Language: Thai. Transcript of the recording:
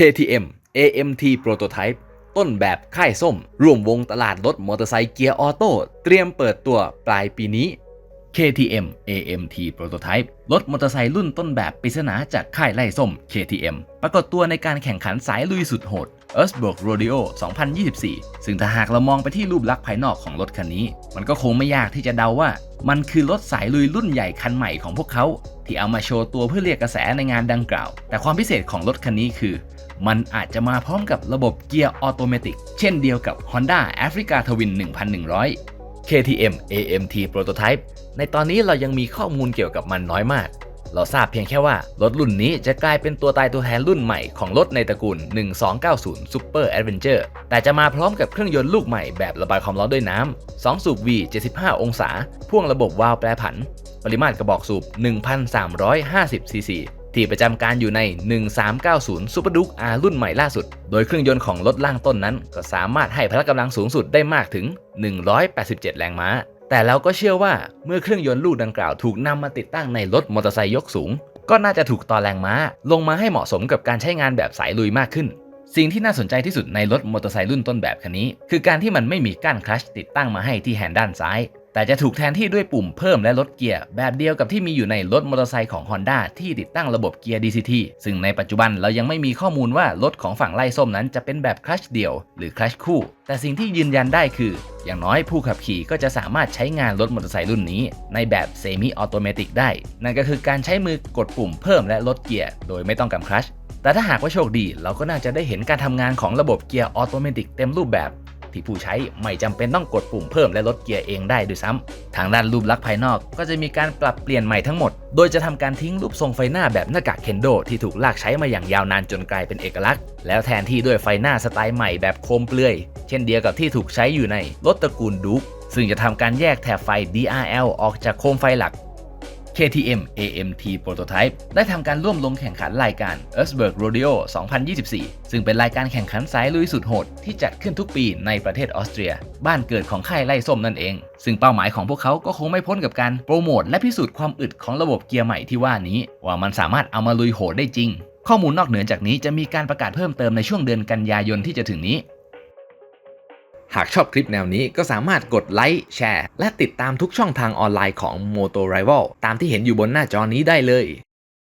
KTM AMT Prototype ต้นแบบค่ายส้ม ร่วมวงตลาดรถมอเตอร์ไซค์เกียร์ออโต้เตรียมเปิดตัวปลายปีนี้ KTM AMT Prototype รถมอเตอร์ไซค์รุ่นต้นแบบปริศนาจากค่ายไล่ส้ม KTM ปรากฏตัวในการแข่งขันสายลุยสุดโหด e a r t h b u r g Rodeo 2024 ซึ่งถ้าหากเรามองไปที่รูปลักษณ์ภายนอกของรถคันนี้ มันก็คงไม่ยากที่จะเดาว่า มันคือรถสายลุยรุ่นใหญ่คันใหม่ของพวกเขา ที่เอามาโชว์ตัวเพื่อเรียกกระแสในงานดังกล่าว แต่ความพิเศษของรถคันนี้คือ มันอาจจะมาพร้อมกับระบบเกียร์ออโตเมติกเช่นเดียวกับ Honda Africa Twin 1100 KTM AMT Prototype ในตอนนี้เรายังมีข้อมูลเกี่ยวกับมันน้อยมาก เราทราบเพียงแค่ว่า รถรุ่นนี้จะกลายเป็นตัวตายตัวแทนรุ่นใหม่ของรถในตระกูล 1290 Super Adventure แต่จะมาพร้อมกับเครื่องยนต์ลูกใหม่แบบระบายความร้อนด้วยน้ำ 2 สูบ V 75 องศา พ่วงระบบวาล์วแปรผัน ปริมาตรกระบอกสูบ 1,350 ซีซีที่ประจำการอยู่ใน 1390 Super Duke R รุ่นใหม่ล่าสุด โดยเครื่องยนต์ของรถล่างต้นนั้น ก็สามารถให้พละกำลังสูงสุดได้มากถึง 187 แรงม้า แต่เราก็เชื่อว่าเมื่อเครื่องยนต์ลูกดังกล่าวถูกนำมาติดตั้งในรถมอเตอร์ไซค์ยกสูง ก็น่าจะถูกต่อแรงม้า ลงมาให้เหมาะสมกับการใช้งานแบบสายลุยมากขึ้น สิ่งที่น่าสนใจที่สุดในรถมอเตอร์ไซค์รุ่นต้นแบบคันนี้ คือการที่มันไม่มีก้านคลัชติดตั้งมาให้ที่แฮนด์ด้านซ้ายแต่จะถูกแทนที่ด้วยปุ่มเพิ่มและลดเกียร์ แบบเดียวกับที่มีอยู่ในรถมอเตอร์ไซค์ของ Honda ที่ติดตั้งระบบเกียร์ DCT ซึ่งในปัจจุบันเรายังไม่มีข้อมูลว่ารถของฝั่งไล่ส้มนั้นจะเป็นแบบคลัชเดี่ยวหรือคลัชคู่ แต่สิ่งที่ยืนยันได้คือ อย่างน้อยผู้ขับขี่ก็จะสามารถใช้งานรถมอเตอร์ไซค์รุ่นนี้ ในแบบเซมิออโตเมติกได้ นั่นก็คือการใช้มือกดปุ่มเพิ่มและลดเกียร์โดยไม่ต้องกำคลัชแต่ถ้าหากว่าโชคดี เราก็น่าจะได้เห็นการทำงานของระบบเกียร์ออโตเมติกเต็มรูปแบบ ที่ผู้ใช้ไม่จำเป็นต้องกดปุ่มเพิ่มและลดเกียร์เองได้ด้วยซ้ำทางด้านรูปลักษณ์ภายนอกก็จะมีการปรับเปลี่ยนใหม่ทั้งหมด โดยจะทำการทิ้งรูปทรงไฟหน้าแบบหน้ากากเคนโดที่ถูกลากใช้มาอย่างยาวนานจนกลายเป็นเอกลักษณ์ แล้วแทนที่ด้วยไฟหน้าสไตล์ใหม่แบบโคมเปลือย เช่นเดียวกับที่ถูกใช้อยู่ในรถตระกูลดูคซึ่งจะทำการแยกแถบไฟ DRL ออกจากโคมไฟหลัก KTM AMT Prototype ได้ทำการร่วมลงแข่งขันรายการ e a r t h b u r g Rodeo 2024 ซึ่งเป็นรายการแข่งขันสายลุยสุดโหด ที่จัดขึ้นทุกปีในประเทศออสเตรีย บ้านเกิดของค่ายไล่ส้มนั่นเอง ซึ่งเป้าหมายของพวกเขาก็คงไม่พ้นกับการโปรโมทและพิสูจน์ความอึดของระบบเกียร์ใหม่ที่ว่านี้ ว่ามันสามารถเอามาลุยโหดได้จริง ข้อมูลนอกเหนือจากนี้จะมีการประกาศเพิ่มเติมในช่วงเดือนกันยายนที่จะถึงนี้ หากชอบคลิปแนวนี้ก็สามารถกดไลค์แชร์ และติดตามทุกช่องทางออนไลน์ของ Moto Rival ตามที่เห็นอยู่บนหน้าจอนี้ได้เลย